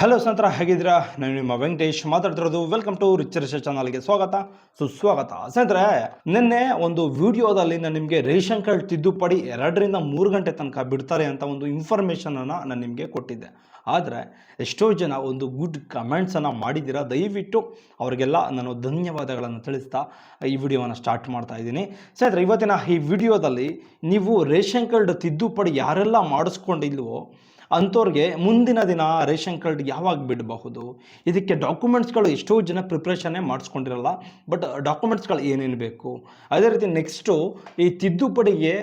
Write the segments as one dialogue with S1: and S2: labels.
S1: Hello ಸ್ನೇಹಿತರ, ಹೇಗಿದ್ದೀರಾ? ನಾನು ನಿಮ್ಮ ವೆಂಕಟೇಶ್ ಮಾತಾಡ್ತಿರೋದು. ವೆಲ್ಕಮ್ ಟು ರಿಚರ್ಷ ಚಾನಲ್ಗೆ ಸ್ವಾಗತ. ಸುಸ್ವಾಗತ. ಸ್ನೇಹಿತರೆ, ನಿನ್ನೆ ಒಂದು ವಿಡಿಯೋದಲ್ಲಿ ನಾನು ನಿಮಗೆ ರೇಷನ್ ಕಾರ್ಡ್ ತಿದ್ದುಪಡಿ ಎರಡರಿಂದ ಮೂರು ಗಂಟೆ ತನಕ ಬಿಡ್ತಾರೆ ಅಂತ ಒಂದು ಇನ್ಫಾರ್ಮೇಷನನ್ನು ನಾನು ನಿಮಗೆ ಕೊಟ್ಟಿದ್ದೆ. ಆದರೆ, ಎಷ್ಟೋ ಜನ ಒಂದು ಗುಡ್ ಕಮೆಂಟ್ಸನ್ನು ಮಾಡಿದ್ದೀರಾ? ದಯವಿಟ್ಟು ಅವರಿಗೆಲ್ಲ ನಾನು ಧನ್ಯವಾದಗಳನ್ನು ತಿಳಿಸ್ತಾ ಈ ವಿಡಿಯೋವನ್ನು ಸ್ಟಾರ್ಟ್ ಮಾಡ್ತಾ ಇದ್ದೀನಿ. ಸ್ನೇಹಿತರೆ, ಇವತ್ತಿನ ಈ ವಿಡಿಯೋದಲ್ಲಿ ನೀವು ರೇಷನ್ ಕಾರ್ಡ್ ತಿದ್ದುಪಡಿ ಯಾರೆಲ್ಲ ಮಾಡಿಸ್ಕೊಂಡಿಲ್ವೋ ಅಂಥವ್ರಿಗೆ ಮುಂದಿನ ದಿನ ರೇಷನ್ ಕಾರ್ಡ್ ಯಾವಾಗ ಬಿಡಬಹುದು? ಇದಕ್ಕೆ ಡಾಕ್ಯುಮೆಂಟ್ಸ್ಗಳು ಎಷ್ಟೋ ಜನ ಪ್ರಿಪ್ರೇಷನ್ನೇ ಮಾಡಿಸ್ಕೊಂಡಿರಲ್ಲ ಬಟ್ ಡಾಕ್ಯುಮೆಂಟ್ಸ್ಗಳು ಏನೇನು ಬೇಕು? ಅದೇ ರೀತಿ ನೆಕ್ಸ್ಟು ಈ ತಿದ್ದುಪಡಿಗೆ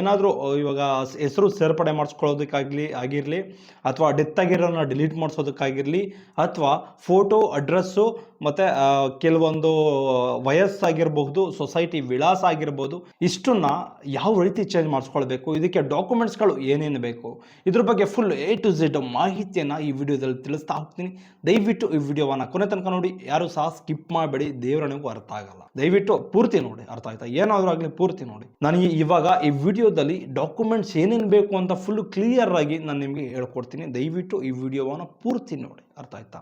S1: ಏನಾದರೂ ಇವಾಗ ಹೆಸರು ಸೇರ್ಪಡೆ ಮಾಡಿಸ್ಕೊಳ್ಳೋದಕ್ಕಾಗಲಿ, ಆಗಿರಲಿ, ಅಥವಾ ಡೆತ್ ಆಗಿರೋನ ಡಿಲೀಟ್ ಮಾಡಿಸೋದಕ್ಕಾಗಿರಲಿ, ಅಥವಾ ಫೋಟೋ ಅಡ್ರೆಸ್ಸು ಮತ್ತು ಕೆಲವೊಂದು ವಯಸ್ಸಾಗಿರಬಹುದು ಸೊಸೈಟಿ ವಿಳಾಸ ಆಗಿರ್ಬೋದು, ಇಷ್ಟನ್ನ ಯಾವ ರೀತಿ ಚೇಂಜ್ ಮಾಡಿಸ್ಕೊಳ್ಬೇಕು? ಇದಕ್ಕೆ ಡಾಕ್ಯುಮೆಂಟ್ಸ್ಗಳು ಏನೇನು ಬೇಕು? ಇದ್ರ ಬಗ್ಗೆ ಫುಲ್ ಎ ಟು ಝೆಡ್ ಮಾಹಿತಿಯನ್ನು ಈ ವಿಡಿಯೋದಲ್ಲಿ ತಿಳಿಸ್ತಾ ಹೋಗ್ತೀನಿ. ದಯವಿಟ್ಟು ಈ ವಿಡಿಯೋವನ್ನು ಕೊನೆ ತನಕ ನೋಡಿ. ಯಾರು ಸಹ ಸ್ಕಿಪ್ ಮಾಡಬೇಡಿ. ದೇವರನಿಗೂ ಅರ್ಥ ಆಗಲ್ಲ. ದಯವಿಟ್ಟು ಪೂರ್ತಿ ನೋಡಿ. ಅರ್ಥ ಆಯ್ತಾ? ಏನಾದರೂ ಆಗಲಿ ಪೂರ್ತಿ ನೋಡಿ. ನನಗೆ ಇವಾಗ ಈ ವಿಡಿಯೋದಲ್ಲಿ ಡಾಕ್ಯುಮೆಂಟ್ಸ್ ಏನೇನು ಬೇಕು ಅಂತ ಫುಲ್ ಕ್ಲಿಯರ್ ಆಗಿ ನಾನು ನಿಮಗೆ ಹೇಳ್ಕೊಡ್ತೀನಿ. ದಯವಿಟ್ಟು ಈ ವಿಡಿಯೋವನ್ನು ಪೂರ್ತಿ ನೋಡಿ. ಅರ್ಥ ಆಯ್ತಾ?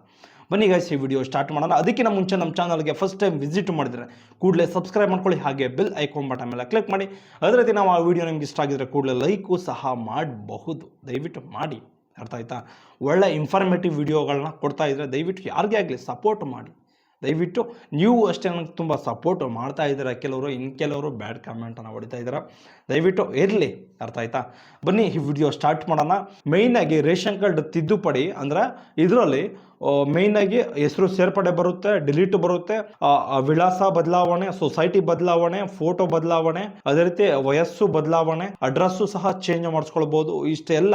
S1: ಬನ್ನಿ ಗೈಸ್ ಈ ವಿಡಿಯೋ ಸ್ಟಾರ್ಟ್ ಮಾಡೋಣ. ಅದಕ್ಕಿಂತ ಮುಂಚೆ ನಮ್ಮ ಚಾನಲ್ಗೆ ಫಸ್ಟ್ ಟೈಮ್ ವಿಸಿಟ್ ಮಾಡಿದರೆ ಕೂಡಲೇ ಸಬ್ಸ್ಕ್ರೈಬ್ ಮಾಡ್ಕೊಳ್ಳಿ, ಹಾಗೆ ಬೆಲ್ ಐಕಾನ್ ಬಟನ್ ಮೇಲೆ ಕ್ಲಿಕ್ ಮಾಡಿ. ಅದೇ ನಾವು ಆ ವಿಡಿಯೋ ನಿಮ್ಗೆ ಇಷ್ಟ ಆಗಿದ್ರೆ ಕೂಡಲೇ ಲೈಕು ಸಹ ಮಾಡಬಹುದು. ದಯವಿಟ್ಟು ಮಾಡಿ. ಅರ್ಥ ಆಯ್ತಾ? ಒಳ್ಳೆ ಇನ್ಫಾರ್ಮೇಟಿವ್ ವಿಡಿಯೋಗಳನ್ನ ಕೊಡ್ತಾ ಇದ್ರೆ ದಯವಿಟ್ಟು ಯಾರಿಗೇ ಆಗಲಿ ಸಪೋರ್ಟ್ ಮಾಡಿ. ದಯವಿಟ್ಟು ನೀವು ಅಷ್ಟೇ ನನಗೆ ತುಂಬ ಸಪೋರ್ಟ್ ಮಾಡ್ತಾ ಇದ್ದೀರಾ. ಕೆಲವರು ಇನ್ನು ಕೆಲವರು ಬ್ಯಾಡ್ ಕಮೆಂಟನ್ನು ಹೊಡಿತಾ ಇದ್ದೀರಾ. ದಯವಿಟ್ಟು ಇರಲಿ. ಅರ್ಥ ಆಯ್ತಾ? ಬನ್ನಿ, ಈ ವಿಡಿಯೋ ಸ್ಟಾರ್ಟ್ ಮಾಡೋಣ. ಮೇಯ್ನಾಗಿ ರೇಷನ್ ಕಾರ್ಡ್ ತಿದ್ದುಪಡಿ ಅಂದರೆ ಇದರಲ್ಲಿ ಮೇಯ್ನಾಗಿ ಹೆಸರು ಸೇರ್ಪಡೆ ಬರುತ್ತೆ ಡಿಲೀಟ್ ಬರುತ್ತೆ ವಿಳಾಸ ಬದಲಾವಣೆ ಸೊಸೈಟಿ ಬದಲಾವಣೆ ಫೋಟೋ ಬದಲಾವಣೆ, ಅದೇ ರೀತಿ ವಯಸ್ಸು ಬದಲಾವಣೆ ಅಡ್ರೆಸ್ಸು ಸಹ ಚೇಂಜ್ ಮಾಡಿಸ್ಕೊಳ್ಬೋದು. ಇಷ್ಟೆಲ್ಲ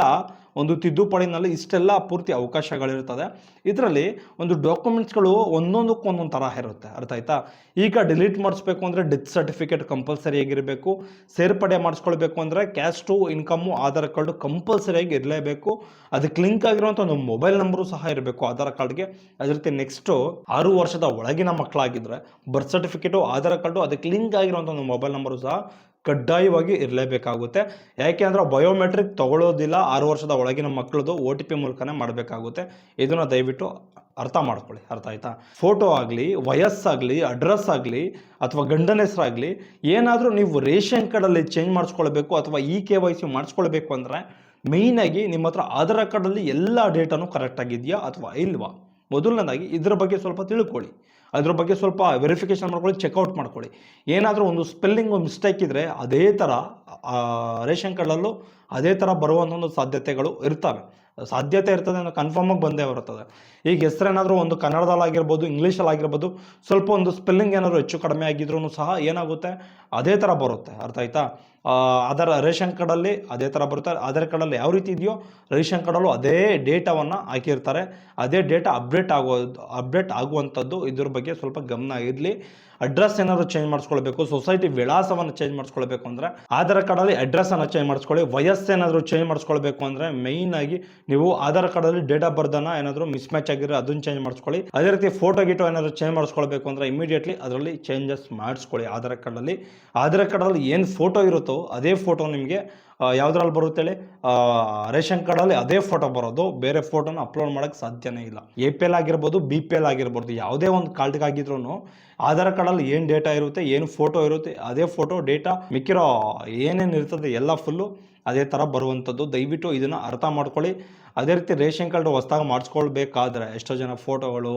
S1: ಒಂದು ತಿದ್ದುಪಡಿನಲ್ಲಿ ಇಷ್ಟೆಲ್ಲ ಪೂರ್ತಿ ಅವಕಾಶಗಳಿರ್ತದೆ ಇದರಲ್ಲಿ ಒಂದು ಡಾಕ್ಯುಮೆಂಟ್ಸ್ಗಳು ಒಂದೊಂದಕ್ಕೂ ಒಂದೊಂದು ಥರ ಇರುತ್ತೆ. ಅರ್ಥ ಆಯ್ತಾ? ಈಗ ಡಿಲೀಟ್ ಮಾಡಿಸ್ಬೇಕು ಅಂದರೆ ಡೆತ್ ಸರ್ಟಿಫಿಕೇಟ್ ಕಂಪಲ್ಸರಿ ಆಗಿರಬೇಕು. ಸೇರ್ಪಡೆ ಮಾಡಿಸ್ಕೊಳ್ಬೇಕು ಅಂದರೆ ಕ್ಯಾಸ್ಟು ಇನ್ಕಮ್ಮು, ಆಧಾರ್ ಕಾರ್ಡು ಕಂಪಲ್ಸರಿಯಾಗಿ ಇರಲೇಬೇಕು. ಅದಕ್ಕೆ ಲಿಂಕ್ ಆಗಿರುವಂಥ ಒಂದು ಮೊಬೈಲ್ ನಂಬರು ಸಹ ಇರಬೇಕು ಆಧಾರ್ ಕಾರ್ಡ್ಗೆ. ಅದೇ ರೀತಿ ನೆಕ್ಸ್ಟು ಆರು ವರ್ಷದ ಒಳಗಿನ ಮಕ್ಕಳಾಗಿದ್ದರೆ ಬರ್ತ್ ಸರ್ಟಿಫಿಕೇಟು, ಆಧಾರ್ ಕಾರ್ಡು, ಅದಕ್ಕೆ ಲಿಂಕ್ ಆಗಿರುವಂಥ ಒಂದು ಮೊಬೈಲ್ ನಂಬರು ಸಹ ಕಡ್ಡಾಯವಾಗಿ ಇರಲೇಬೇಕಾಗುತ್ತೆ. ಯಾಕೆ ಅಂದರೆ ಬಯೋಮೆಟ್ರಿಕ್ ತಗೊಳ್ಳೋದಿಲ್ಲ ಆರು ವರ್ಷದ ಒಳಗಿನ ಮಕ್ಕಳದು ಒ ಟಿ ಪಿ ಮೂಲಕನೇ ಮಾಡಬೇಕಾಗುತ್ತೆ. ಇದನ್ನು ದಯವಿಟ್ಟು ಅರ್ಥ ಮಾಡ್ಕೊಳ್ಳಿ. ಅರ್ಥ ಆಯ್ತಾ? ಫೋಟೋ ಆಗಲಿ, ವಯಸ್ಸಾಗಲಿ ಅಡ್ರೆಸ್ ಆಗಲಿ, ಅಥವಾ ಗಂಡನ ಹೆಸರಾಗಲಿ, ಏನಾದರೂ ನೀವು ರೇಷನ್ ಕಾರ್ಡಲ್ಲಿ ಚೇಂಜ್ ಮಾಡಿಸ್ಕೊಳ್ಬೇಕು ಅಥವಾ ಇ ಕೆ ವೈ ಸಿ ಮಾಡಿಸ್ಕೊಳ್ಬೇಕು ಅಂದರೆ ಮೇಯ್ನಾಗಿ ನಿಮ್ಮ ಹತ್ರ ಆಧಾರ್ ಕಾರ್ಡಲ್ಲಿ ಎಲ್ಲ ಡೇಟಾನು ಕರೆಕ್ಟಾಗಿದೆಯಾ ಅಥವಾ ಇಲ್ವಾ? ಮೊದಲನೇದಾಗಿ ಇದರ ಬಗ್ಗೆ ಸ್ವಲ್ಪ ತಿಳ್ಕೊಳ್ಳಿ. ಅದ್ರ ಬಗ್ಗೆ ಸ್ವಲ್ಪ ವೆರಿಫಿಕೇಷನ್ ಮಾಡ್ಕೊಳ್ಳಿ ಚೆಕ್ಔಟ್ ಮಾಡ್ಕೊಳ್ಳಿ. ಏನಾದರೂ ಒಂದು ಸ್ಪೆಲ್ಲಿಂಗ್ ಒಂದು ಮಿಸ್ಟೇಕ್ ಇದ್ದರೆ ಅದೇ ಥರ ರೇಷನ್ ಕಾರ್ಡಲ್ಲೂ ಅದೇ ಥರ ಬರುವಂಥ ಒಂದು ಸಾಧ್ಯತೆಗಳು ಇರ್ತವೆ. ಸಾಧ್ಯತೆ ಇರ್ತದೆ ಅನ್ನೋ ಕನ್ಫರ್ಮಾಗಿ ಬಂದೇ ಬರ್ತದೆ ಈಗ ಹೆಸರೇನಾದರೂ ಒಂದು ಕನ್ನಡದಲ್ಲಾಗಿರ್ಬೋದು ಇಂಗ್ಲೀಷಲ್ಲಾಗಿರ್ಬೋದು ಸ್ವಲ್ಪ ಒಂದು ಸ್ಪೆಲ್ಲಿಂಗ್ ಏನಾದರೂ ಹೆಚ್ಚು ಕಡಿಮೆ ಆಗಿದ್ರೂ ಸಹ ಏನಾಗುತ್ತೆ? ಅದೇ ಥರ ಬರುತ್ತೆ. ಅರ್ಥ ಆಯ್ತಾ? ಆಧಾರ್ ರೇಷನ್ ಕಾರ್ಡಲ್ಲಿ ಅದೇ ಥರ ಬರುತ್ತೆ. ಆಧಾರ್ ಕಾರ್ಡಲ್ಲಿ ಯಾವ ರೀತಿ ಇದೆಯೋ ರೇಷನ್ ಕಾರ್ಡಲ್ಲೂ ಅದೇ ಡೇಟಾವನ್ನು ಹಾಕಿರ್ತಾರೆ. ಅದೇ ಡೇಟಾ ಅಪ್ಡೇಟ್ ಆಗೋ, ಅಪ್ಡೇಟ್ ಆಗುವಂಥದ್ದು ಇದ್ರ ಬಗ್ಗೆ ಸ್ವಲ್ಪ ಗಮನ ಇರಲಿ. ಅಡ್ರೆಸ್ ಏನಾದರೂ ಚೇಂಜ್ ಮಾಡಿಸ್ಕೊಳ್ಬೇಕು, ಸೊಸೈಟಿ ವಿಳಾಸವನ್ನು ಚೇಂಜ್ ಮಾಡಿಸ್ಕೊಳ್ಬೇಕು ಅಂದರೆ ಆಧಾರ್ ಕಾರ್ಡಲ್ಲಿ ಅಡ್ರೆಸ್ಸನ್ನು ಚೇಂಜ್ ಮಾಡಿಸ್ಕೊಳ್ಳಿ. ವಯಸ್ಸೇನಾದರೂ ಚೇಂಜ್ ಮಾಡಿಸ್ಕೊಳ್ಬೇಕು ಅಂದರೆ ಆಗಿ ನೀವು ಆಧಾರ್ ಕಾರ್ಡಲ್ಲಿ ಡೇಟ್ ಆಫ್ ಏನಾದರೂ ಮಿಸ್ ಮ್ಯಾಚ್ ಆಗಿರೋ ಅದನ್ನು ಚೇಂಜ್ ಮಾಡಿಸ್ಕೊಳ್ಳಿ. ಅದೇ ರೀತಿ ಫೋಟೋ ಗಿಟೋ ಏನಾದರೂ ಚೇಂಜ್ ಮಾಡಿಸ್ಕೊಳ್ಬೇಕು ಅಂದರೆ ಇಮಿಡಿಯೇಟ್ಲಿ ಅದರಲ್ಲಿ ಚೇಂಜಸ್ ಮಾಡಿಸ್ಕೊಳ್ಳಿ ಆಧಾರ್ ಕಾರ್ಡಲ್ಲಿ. ಆಧಾರ್ ಕಾರ್ಡಲ್ಲಿ ಏನು ಫೋಟೋ ಇರುತ್ತೋ ಅದೇ ಫೋಟೋ ನಿಮಗೆ ಯಾವ್ದ್ರಲ್ಲಿ ಬರುತ್ತೆ ಹೇಳಿ? ರೇಷನ್ ಕಾರ್ಡಲ್ಲಿ ಅದೇ ಫೋಟೋ ಬರೋದು, ಬೇರೆ ಫೋಟೋನ ಅಪ್ಲೋಡ್ ಮಾಡೋಕ್ಕೆ ಸಾಧ್ಯನೇ ಇಲ್ಲ. ಎ ಪಿ ಎಲ್ ಆಗಿರ್ಬೋದು ಬಿ ಪಿ ಎಲ್ ಆಗಿರ್ಬೋದು, ಯಾವುದೇ ಒಂದು ಕಾರ್ಡ್ಗಾಗಿದ್ರು ಆಧಾರ್ ಕಾರ್ಡಲ್ಲಿ ಏನು ಡೇಟಾ ಇರುತ್ತೆ, ಏನು ಫೋಟೋ ಇರುತ್ತೆ, ಅದೇ ಫೋಟೋ ಡೇಟಾ ಮಿಕ್ಕಿರೋ ಏನೇನು ಇರ್ತದೆ, ಎಲ್ಲ ಫುಲ್ಲು ಅದೇ ಥರ ಬರುವಂಥದ್ದು. ದಯವಿಟ್ಟು ಇದನ್ನು ಅರ್ಥ ಮಾಡ್ಕೊಳ್ಳಿ. ಅದೇ ರೀತಿ ರೇಷನ್ ಕಾರ್ಡ್ ಹೊಸ್ದಾಗಿ ಮಾಡಿಸ್ಕೊಳ್ಬೇಕಾದ್ರೆ ಎಷ್ಟೋ ಜನ ಫೋಟೋಗಳು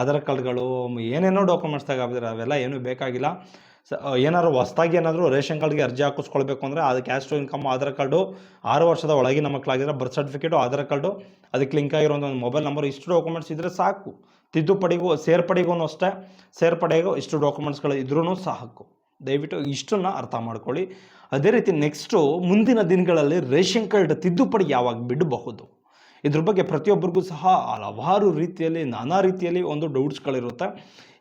S1: ಆಧಾರ್ ಕಾರ್ಡ್ಗಳು, ಏನೇನೋ ಡಾಕ್ಯುಮೆಂಟ್ಸ್ ತಗೋಬಿದ್ರೆ ಅವೆಲ್ಲ ಏನೂ ಬೇಕಾಗಿಲ್ಲ. ಏನಾದ್ರು ಹೊಸ್ದಾಗಿ ಏನಾದರೂ ರೇಷನ್ ಕಾರ್ಡ್ಗೆ ಅರ್ಜಿ ಹಾಕಿಸ್ಕೊಳ್ಬೇಕು ಅಂದರೆ ಅದು ಕ್ಯಾಸ್ಟ್ ಇನ್ಕಮ್, ಆಧಾರ್ ಕಾರ್ಡು, ಆರು ವರ್ಷದ ಒಳಗಿನ ಮಕ್ಕಳಾಗಿದ್ರೆ ಬರ್ತ್ ಸರ್ಟಿಫಿಕೇಟು ಆಧಾರ್ ಕಾರ್ಡು, ಅದಕ್ಕೆ ಲಿಂಕ್ ಆಗಿರೋ ಒಂದು ಮೊಬೈಲ್ ನಂಬರ್ ಇಷ್ಟು ಡಾಕ್ಯುಮೆಂಟ್ಸ್ ಇದ್ದರೆ ಸಾಕು. ತಿದ್ದುಪಡಿಗೂ, ಸೇರ್ಪಡೆಗೂ ಅಷ್ಟೇ. ಸೇರ್ಪಡೆಗೂ ಇಷ್ಟು ಡಾಕ್ಯುಮೆಂಟ್ಸ್ಗಳು ಇದ್ರೂ ಸಾಕು. ದಯವಿಟ್ಟು ಇಷ್ಟನ್ನು ಅರ್ಥ ಮಾಡ್ಕೊಳ್ಳಿ. ಅದೇ ರೀತಿ ನೆಕ್ಸ್ಟು ಮುಂದಿನ ದಿನಗಳಲ್ಲಿ ರೇಷನ್ ಕಾರ್ಡ್ ತಿದ್ದುಪಡಿ ಯಾವಾಗ ಬಿಡಬಹುದು? ಇದ್ರ ಬಗ್ಗೆ ಪ್ರತಿಯೊಬ್ಬರಿಗೂ ಸಹ ಹಲವಾರು ರೀತಿಯಲ್ಲಿ, ನಾನಾ ರೀತಿಯಲ್ಲಿ ಒಂದು ಡೌಟ್ಸ್ಗಳಿರುತ್ತೆ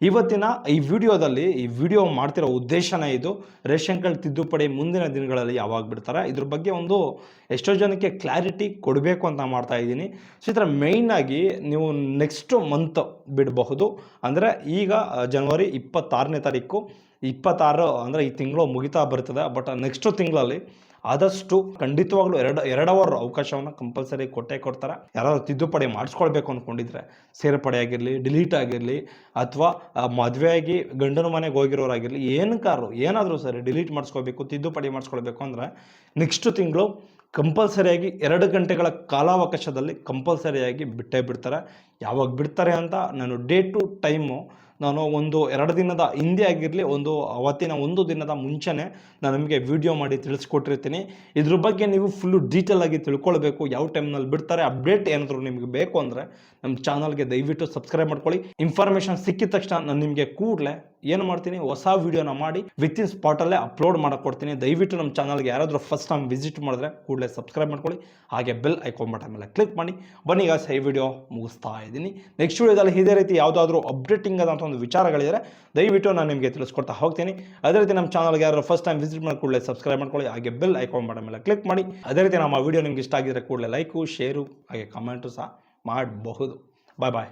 S1: ಇವತ್ತಿನ ಈ ವಿಡಿಯೋದಲ್ಲಿ, ಈ ವಿಡಿಯೋ ಮಾಡ್ತಿರೋ ಉದ್ದೇಶನೇ ಇದು. ರೇಷನ್ ಕಾರ್ಡ್ ತಿದ್ದುಪಡಿ ಮುಂದಿನ ದಿನಗಳಲ್ಲಿ ಯಾವಾಗ ಬಿಡ್ತಾರೆ? ಇದ್ರ ಬಗ್ಗೆ ಒಂದು ಎಷ್ಟೋ ಜನಕ್ಕೆ ಕ್ಲಾರಿಟಿ ಕೊಡಬೇಕು ಅಂತ ಮಾಡ್ತಾ ಇದ್ದೀನಿ. ಸೊ ಈ ಥರ ಮೇಯ್ನಾಗಿ ನೀವು ನೆಕ್ಸ್ಟ್ ಮಂತ್ ಬಿಡಬಹುದು. ಅಂದರೆ ಈಗ ಜನವರಿ ಇಪ್ಪತ್ತಾರನೇ ತಾರೀಕು. ಇಪ್ಪತ್ತಾರು ಅಂದರೆ ಈ ತಿಂಗಳು ಮುಗಿತಾ ಬರ್ತದೆ. ಬಟ್ ನೆಕ್ಸ್ಟ್ ತಿಂಗಳಲ್ಲಿ ಆದಷ್ಟು ಖಂಡಿತವಾಗ್ಲೂ ಎರಡು ಎರಡು ಅವರ್ ಅವಕಾಶವನ್ನು ಕಂಪಲ್ಸರಿ ಕೊಟ್ಟೇ ಕೊಡ್ತಾರೆ. ಯಾರಾದರೂ ತಿದ್ದುಪಡಿ ಮಾಡಿಸ್ಕೊಳ್ಬೇಕು ಅಂದ್ಕೊಂಡಿದ್ರೆ ಸೇರ್ಪಡೆ ಆಗಿರಲಿ ಡಿಲೀಟ್ ಆಗಿರಲಿ, ಅಥವಾ ಮದುವೆಯಾಗಿ ಗಂಡನ ಮನೆಗೆ ಹೋಗಿರೋರಾಗಿರಲಿ, ಏನು ಕಾರು, ಏನಾದರೂ ಸರಿ ಡಿಲೀಟ್ ಮಾಡಿಸ್ಕೋಬೇಕು ತಿದ್ದುಪಡಿ ಮಾಡಿಸ್ಕೊಳ್ಬೇಕು ಅಂದರೆ ನೆಕ್ಸ್ಟ್ ತಿಂಗಳು ಕಂಪಲ್ಸರಿಯಾಗಿ ಎರಡು ಗಂಟೆಗಳ ಕಾಲಾವಕಾಶದಲ್ಲಿ ಕಂಪಲ್ಸರಿಯಾಗಿ ಬಿಟ್ಟೇ ಬಿಡ್ತಾರೆ. ಯಾವಾಗ ಬಿಡ್ತಾರೆ ಅಂತ ನಾನು ಡೇ ಟು ಟೈಮು ನಾನು ಒಂದು ಎರಡು ದಿನದ ಹಿಂದೆ ಆಗಿರಲಿ, ಒಂದು ಅವತ್ತಿನ ಒಂದು ದಿನದ ಮುಂಚೆನೇ ನಾನು ನಿಮಗೆ ವಿಡಿಯೋ ಮಾಡಿ ತಿಳಿಸ್ಕೊಟ್ಟಿರ್ತೀನಿ. ಇದ್ರ ಬಗ್ಗೆ ನೀವು ಫುಲ್ಲು ಡೀಟೇಲ್ ಆಗಿ ತಿಳ್ಕೊಳ್ಬೇಕು, ಯಾವ ಟೈಮ್ನಲ್ಲಿ ಬಿಡ್ತಾರೆ ಅಪ್ಡೇಟ್ ಏನಾದರೂ ನಿಮಗೆ ಬೇಕು ಅಂದರೆ ನಮ್ಮ ಚಾನಲ್ಗೆ ದಯವಿಟ್ಟು ಸಬ್ಸ್ಕ್ರೈಬ್ ಮಾಡ್ಕೊಳ್ಳಿ. ಇನ್ಫಾರ್ಮೇಷನ್ ಸಿಕ್ಕಿದ ತಕ್ಷಣ ನಾನು ನಿಮಗೆ ಕೂಡಲೇ ಏನು ಮಾಡ್ತೀನಿ, ಹೊಸ ವೀಡಿಯೋನ ಮಾಡಿ ವಿತ್ ಇನ್ ಸ್ಪಾಟಲ್ಲೇ ಅಪ್ಲೋಡ್ ಕೊಡ್ತೀನಿ ದಯವಿಟ್ಟು ನಮ್ಮ ಚಾನಲ್ಗೆ ಯಾರಾದರೂ ಫಸ್ಟ್ ಟೈಮ್ ವಿಸಿಟ್ ಮಾಡಿದ್ರೆ ಕೂಡಲೇ ಸಬ್ಸ್ಕ್ರೈಬ್ ಮಾಡ್ಕೊಳ್ಳಿ. ಹಾಗೆ ಬೆಲ್ ಐಕಾನ್ ಬಟನ್ ಮೇಲೆ ಕ್ಲಿಕ್ ಮಾಡಿ. ಬನ್ನಿ ಈಗ ಈ ವಿಡಿಯೋ ಮುಗಿಸ್ತಾ ಇದ್ದೀನಿ. ನೆಕ್ಸ್ಟ್ ವಿಡಿಯೋದಲ್ಲಿ ಇದೇ ರೀತಿ ಯಾವುದಾದ್ರೂ ಅಪ್ಡೇಟಿಂಗ್ ಆದಂಥ ಒಂದು ವಿಚಾರಗಳಿದ್ರೆ ದಯವಿಟ್ಟು ನಾನು ನಿಮಗೆ ತಿಳಿಸ್ಕೊಡ್ತಾ ಹೋಗ್ತೀನಿ. ಅದೇ ರೀತಿ ನಮ್ಮ ಚಾನಲ್ಗೆ ಯಾರು ಫಸ್ಟ್ ಟೈಮ್ ವಿಸಿಟ್ ಮಾಡಿ ಕೂಡಲೇ ಸಬ್ಸ್ಕ್ರೈಬ್ ಮಾಡ್ಕೊಳ್ಳಿ. ಹಾಗೆ ಬೆಲ್ ಐಕಾನ್ ಬಟನ್ ಮೇಲೆ ಕ್ಲಿಕ್ ಮಾಡಿ. ಅದೇ ರೀತಿ ನಮ್ಮ ವಿಡಿಯೋ ನಿಮ್ಗೆ ಇಷ್ಟ ಆಗಿದ್ರೆ ಕೂಡಲೇ ಲೈಕು ಶೇರು ಹಾಗೆ ಕಮೆಂಟು ಸಹ ಮಾಡಬಹುದು. ಬಾಯ್ ಬಾಯ್